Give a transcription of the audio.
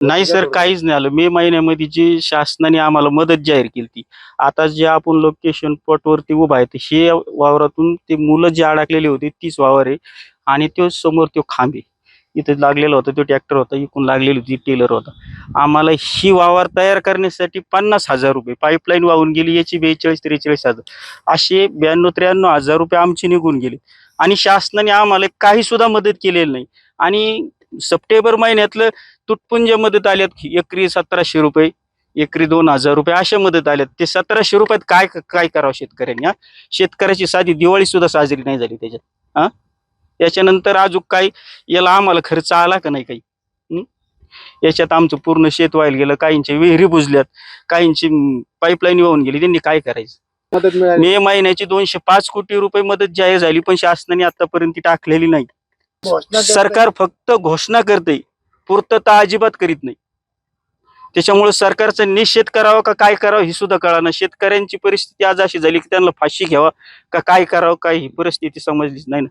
नाही सर काहीच नाही आलं. मे महिन्यामध्ये जी शासनाने आम्हाला मदत जाहीर केली ती आता जे आपण लोकेशन वरती उभा आहे हे वावरातून ते मुलं जे अडकलेले होते तीच वावर आहे आणि तो समोर तो खांबे इथे लागलेला होता तो ट्रॅक्टर होता इकून लागलेली होती टेलर होता. आम्हाला ही वावर तयार करण्यासाठी पन्नास हजार रुपये पाईपलाईन वाहून गेली याची बेचाळीस त्रेचाळीस हजार. असे ब्याण्णव त्र्याण्णव हजार रुपये आमचे निघून गेले. आणि शासनाने आम्हाला काही सुद्धा मदत केलेली नाही. आणि सप्टेंबर महिन्यातलं तुटपुंज मदत आल्यात एकरी सतराशे रुपये एकरी दोन हजार रुपये अशा मदत आल्यात. ते सतराशे रुपयात काय काय करावं शेतकऱ्यांनी हा? शेतकऱ्याची साधी दिवाळी सुद्धा साजरी नाही झाली त्याच्यात हा? याच्यानंतर अजून काही याला आम्हाला खर्च आला का नाही काही? याच्यात आमचं पूर्ण शेत व्हायला गेलं काहींचे विहिरी बुजल्यात काहींची पाईपलाईन वाहून गेली त्यांनी काय करायचं? मे महिन्याची दोनशे पाच कोटी रुपये मदत जाहीर झाली पण शासनाने आतापर्यंत ती टाकलेली नाही. सरकार फक्त घोषणा करते पूर्तता अजिबात करीत नाही. त्याच्यामुळे सरकारचा निषेध करावा का काय करावं हे सुद्धा कळाना शेतकऱ्यांची परिस्थिती आज अशी झाली की त्यांना फाशी घ्यावा का काय करावं काय ही परिस्थिती समजलीच नाही ना.